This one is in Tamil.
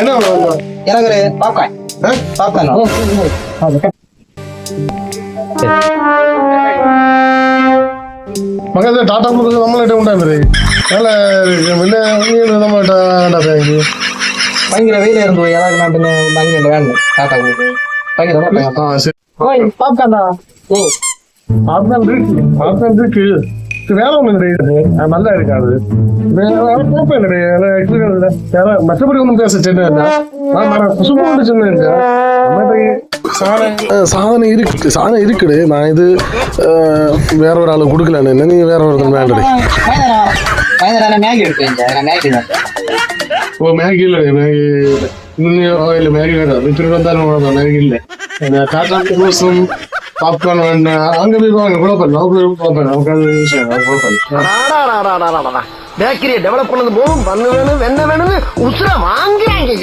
எனக்கு ஒரு பாப்கார்ன் பாப்கார்ன் மகன் டாடா கொடுத்து நம்மளிட்ட உண்டாந்து வேலை வெளியே நம்மகிட்ட வேண்டாம் பயங்கர வெயில இருந்து போய் ஏதாவது நான் பின்ன வாங்கி வேணும். டாட்டா பயங்கர ஆ சரி. பாப்கார்னா ஓ. பாப்கார்ன் இருக்கு. பாப்கார்ன் இருக்கு. இது வேலை கிடையாது நல்லா இருக்காது போப்பேன் கிடையாது மற்றபடி ஒன்றும் பேச சின்ன நான் குசுமா ஒன்று சாதனை. இருக்கு சாதனை இருக்குது நான் இது வேற ஒரு ஆளு கொடுக்கலன்னு என்ன நீங்க வேற ஒருத்தர் வேண்டடி மேகி மேகி ஓ மேகி இல்லை மேகி. இன்னும் இல்லை மேகி வேண்டாம் திரும்ப மேகி இல்லை. பாப்கார்ன் வேண்டாம் அங்கே போய் வாங்க குழப்பம் குழப்பம் நமக்கு அது விஷயம். அது பண்ணலாம் பேக்கரியை டெவலப் பண்ணது போதும். பண்ணு வேணும் வெண்ணெய் வேணும்னு உசுர வாங்குறாங்க. ஐயா